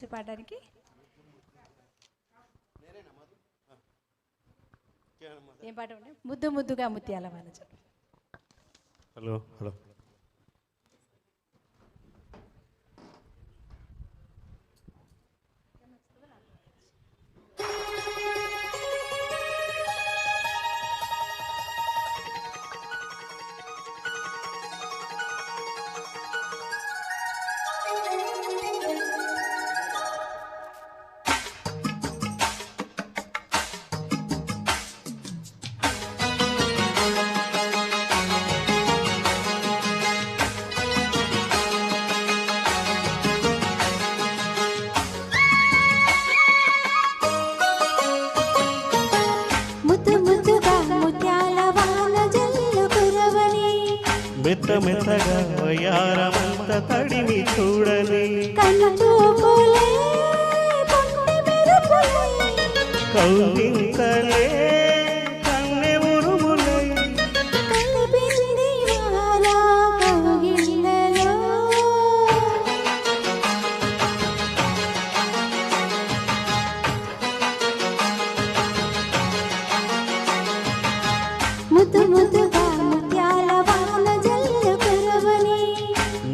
పాడడానికి? ఏం పాట ఉండే? ముద్దు ముద్దుగా ముత్యాల వాన హలో హలో. మెత్త మెత్తగా వయారమంత తడిమి చూడని కౌవింతలే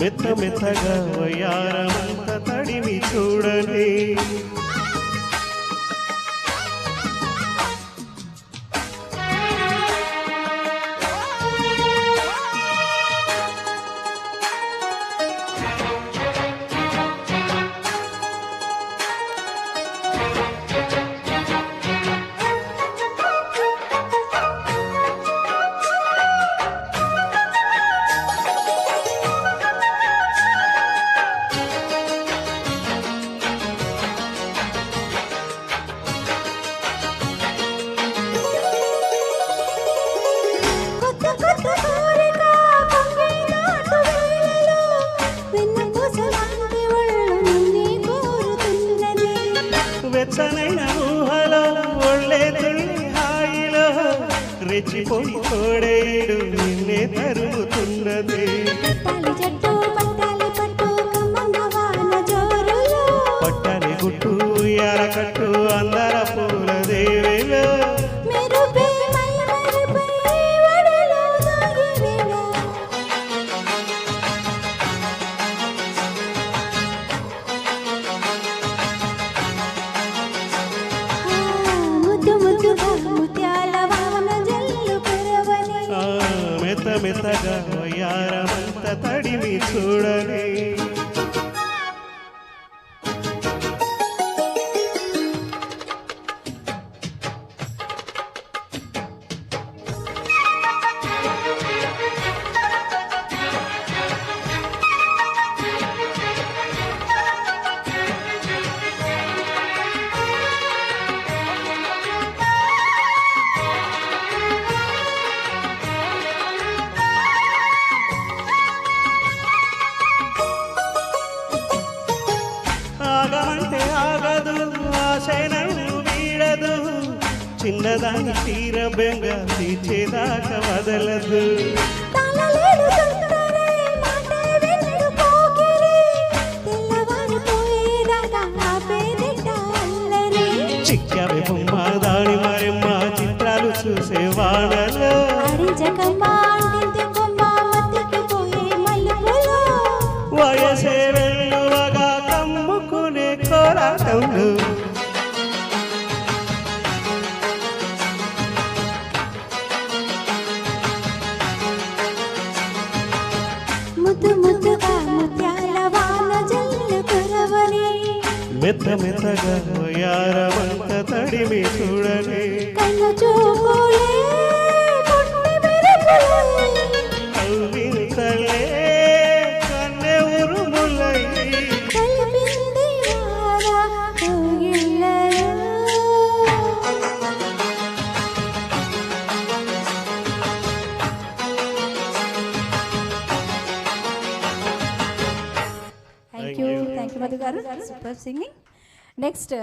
మెత్త మెత్తగా వయారమంత తడివి చూడలే. లేచిపోయి తోడేడు నిన్నే తరుగుతున్నది. పట్టని గుట్టు ఎరకట్టు అందరపు మెత్తమెత్తగా వయ్యారమంత తడిమి చూడలే. చిన్నదాని తీర బెంగ తీర్చేదాకా వదలదు. మెత్త మెత్తగా యారమంత తడిమి చూడని. కన్ను చూపు మధు గారు సూపర్ సింగింగ్. నెక్స్ట్